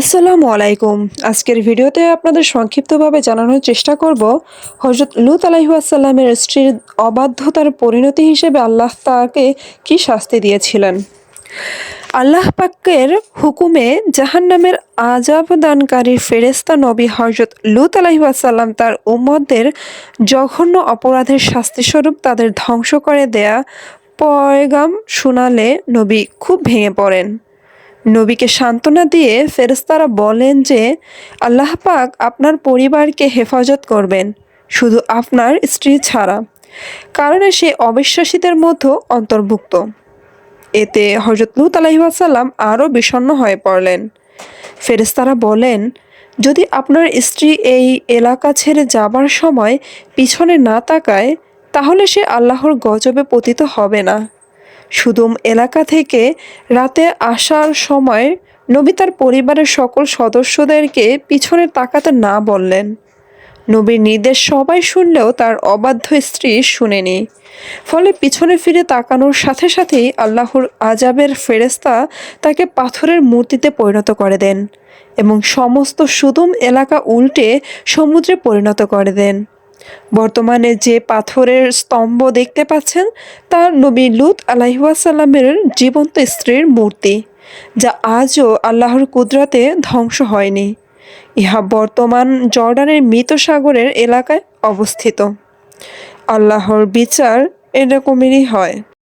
আসসালামু আলাইকুম। আজকের ভিডিওতে আপনাদের সংক্ষিপ্তভাবে জানানোর চেষ্টা করব হজরত লুত আলাইহাসাল্লামের স্ত্রীর অবাধ্যতার পরিণতি হিসেবে আল্লাহ তাকে কি শাস্তি দিয়েছিলেন? আল্লাহ পাকের হুকুমে জাহান্নামের আজাব দানকারী ফেরেস্তা নবী হজরত লুত আলাইহাসাল্লাম তার উম্মতদের জঘন্য অপরাধের শাস্তিস্বরূপ তাদের ধ্বংস করে দেয়া পয়গাম শোনালে নবী খুব ভেঙে পড়েন। নবীকে সান্ত্বনা দিয়ে ফেরেশতারা বলেন যে, আল্লাহ পাক আপনার পরিবারকে হেফাজত করবেন, শুধু আপনার স্ত্রী ছাড়া, কারণে সে অবিশ্বাসীদের মধ্যে অন্তর্ভুক্ত। এতে হজরত লুত আলহিহাসাল্লাম আরও বিষণ্ণ হয়ে পড়লেন। ফেরেশতারা বলেন, যদি আপনার স্ত্রী এই এলাকা ছেড়ে যাবার সময় পিছনে না তাকায়, তাহলে সে আল্লাহর গজবে পতিত হবে না। সুদুম এলাকা থেকে রাতে আসার সময় নবী তার পরিবারের সকল সদস্যদেরকে পিছনে তাকাতে না বললেন। নবীর নির্দেশ সবাই শুনলেও তার অবাধ্য স্ত্রী শুনেনি। ফলে পিছনে ফিরে তাকানোর সাথে সাথেই আল্লাহর আজাবের ফেরেস্তা তাকে পাথরের মূর্তিতে পরিণত করে দেন এবং সমস্ত সুদুম এলাকা উল্টে সমুদ্রে পরিণত করে দেন। বর্তমানে যে পাথরের স্তম্ভ দেখতে পাচ্ছেন তা নবী লুত আলাইহাসাল্লামের জীবন্ত স্ত্রীর মূর্তি, যা আজও আল্লাহর কুদরাতে ধ্বংস হয়নি। ইহা বর্তমান জর্ডানের মৃত সাগরের এলাকায় অবস্থিত। আল্লাহর বিচার এরকমেরই হয়।